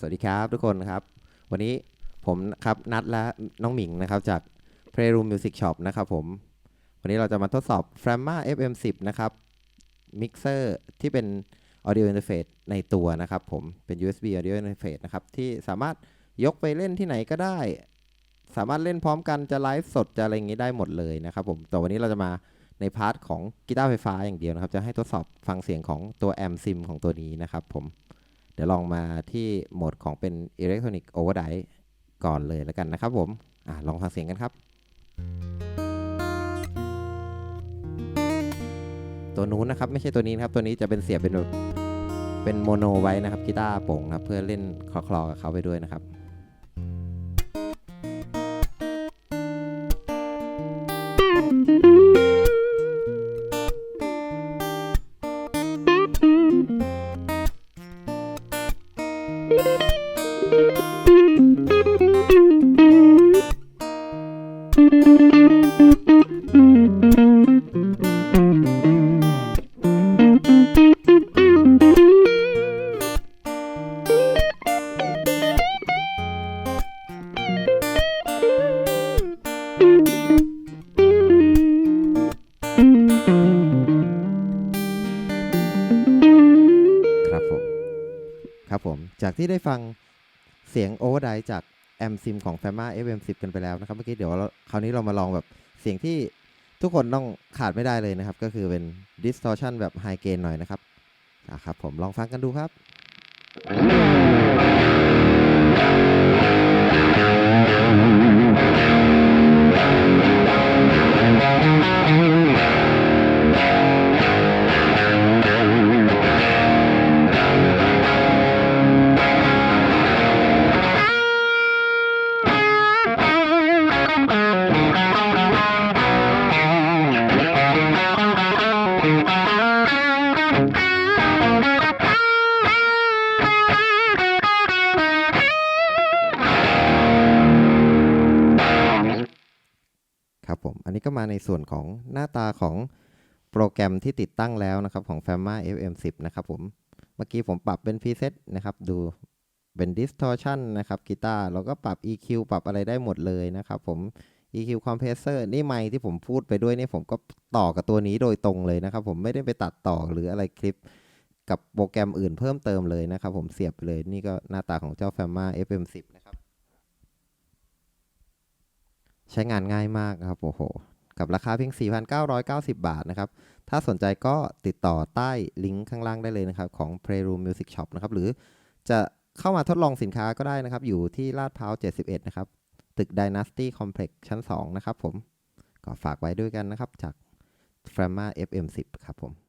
สวัสดีครับทุกคนครับ วันนี้ผมครับนัดและน้องหมิงนะครับจาก Playroom Music Shop นะครับผม วันนี้เราจะมาทดสอบ f r a m m a FM10 นะครับมิกเซอร์ที่เป็น Audio Interface ในตัวนะครับผมเป็น USB Audio Interface นะครับ ที่สามารถยกไปเล่นที่ไหนก็ได้ สามารถเล่นพร้อมกันจะไลฟ์สดจะอะไรอย่างนี้ได้หมดเลยนะครับผมแต่วันนี้เราจะมาในพาร์ทของกีตาร์ไฟฟ้าอย่างเดียวนะครับ จะให้ทดสอบฟังเสียงของตัวแอมซิมของตัวนี้นะครับผม ดี๋ยวลองมาที่โหมดของเป็น Electronic Overdrive ก่อนเลยแล้วกันนะครับผมอลองฟังเสียงกันครับ ตัวนู้นนะครับไม่ใช่ตัวนี้นะครับ ตัวนี้จะเป็นเสียบเป็นเป็นโมโนไว้นะครับกีตาร์โปร่งนะครับ เพื่อเล่นคลอๆกับเขาไปด้วยนะครับ ครับผมครับผม จากที่ได้ฟัง เสียงโอเวอร์ไดจากแอมซิมของแฟม่า FM10 กันไปแล้วนะครับ เมื่อกี้เดี๋ยวเราคราวนี้เรามาลองแบบเสียงที่ทุกคนต้องขาดไม่ได้เลยนะครับ ก็คือเป็น distortion แบบ high gain หน่อยนะครับอะครับผมลองฟังกันดูครับ อันนี้ก็มาในส่วนของหน้าตาของโปรแกรมที่ติดตั้งแล้วนะครับของ f a m m a FM10 นะครับผม เมื่อกี้ผมปรับเป็น preset นะครับ ดูเป็น distortion นะครับกีตาร์เราก็ปรับ EQ ปรับอะไรได้หมดเลยนะครับผม EQ compressor นี่ไมค์ที่ผมพูดไปด้วยนี่ผมก็ต่อกับตัวนี้โดยตรงเลยนะครับ ผมไม่ได้ไปตัดต่อหรืออะไรคลิปกับโปรแกรมอื่นเพิ่มเติมเลยนะครับผมเสียบเลยนี่ก็หน้าตาของเจ้า f a m m a FM10 นะครับ ใช้งานง่ายมากนะครับโอ้โห กับราคาเพียง 4,990 บาทนะครับ ถ้าสนใจก็ติดต่อใต้ลิงก์ข้างล่างได้เลยนะครับ ของ Playroom Music Shop นะครับ หรือจะเข้ามาทดลองสินค้าก็ได้นะครับ อยู่ที่ลาดพร้าว 71 นะครับ ตึก Dynasty Complex ชั้น 2 นะครับผม ก็ฝากไว้ด้วยกันนะครับจาก f r a m a FM10 ครับผม